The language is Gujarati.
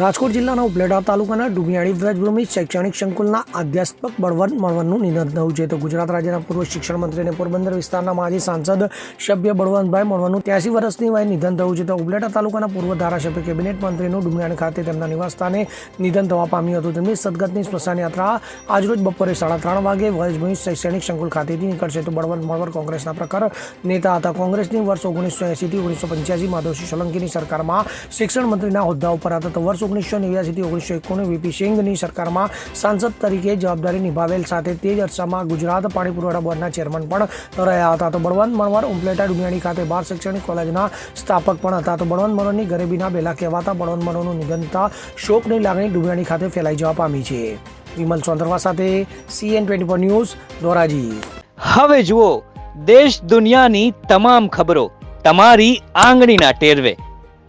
રાજકોટ જિલ્લાના ઉપલેટા તાલુકાના ડુમિયાળી વ્રજભૂમિ શૈક્ષણિક સંકુલના અધ્યાપક બળવંત મળવાનું નિધન થયું છે. તો ગુજરાત રાજ્યના પૂર્વ શિક્ષણ મંત્રી અને પોરબંદર વિસ્તારના માજી સાંસદ સભ્ય બળવંતભાઈ મળવાનું ત્યાસી વર્ષની વયે નિધન થયું છે. તો ઉપલેટા તાલુકાના પૂર્વ ધારાસભ્ય કેબિનેટ મંત્રીનું ડુમિયાણી ખાતે તેમના નિવાસસ્થાને નિધન થવા પામ્યું હતું. તેમની સદગતની સ્મશાન યાત્રા આજરોજ બપોરે સાડા ત્રણ વાગે વ્રજભૂમિ શૈક્ષણિક સંકુલ ખાતેથી નીકળશે. તો બળવંત મળવર કોંગ્રેસના પ્રખર નેતા હતા. કોંગ્રેસની વર્ષ ઓગણીસો એંસીથી ઓગણીસો પંચ્યાસી માધવસિંહ સોલંકીની સરકારમાં શિક્ષણ મંત્રીના હોદ્દા ઉપર હતા. તો વર્ષ ઓગણીસો નેવ્યાસીથી ઓગણીસો એકોણું વીપી સિંઘની સરકારમાં સાંસદ તરીકે જવાબદારી નિભાવેલ સાથે તે જ અરસામાં ગુજરાત પાણી પુરવઠા બોર્ડના ચેરમેન પણ રહ્યા હતા. તો બળવંત મણવર ઉમલેટા ડુમિયાણી ખાતે બાર શૈક્ષણિક કોલેજના સ્થાપક પણ હતા. તો બળવંત મણવરની ગરીબીના બેલા કહેવાતા બળવંત મણવરનું નિધન થતાં શોકની લાગણી ડુમિયાણી ખાતે ફેલાઈ જવા પામી છે. વિમલ ચોંદરવા સાથે CN twenty four news, Dhoraji. હવે જુઓ, દેશ દુનિયાની તમામ ખબરો તમારી આંગળીના ટેરવે.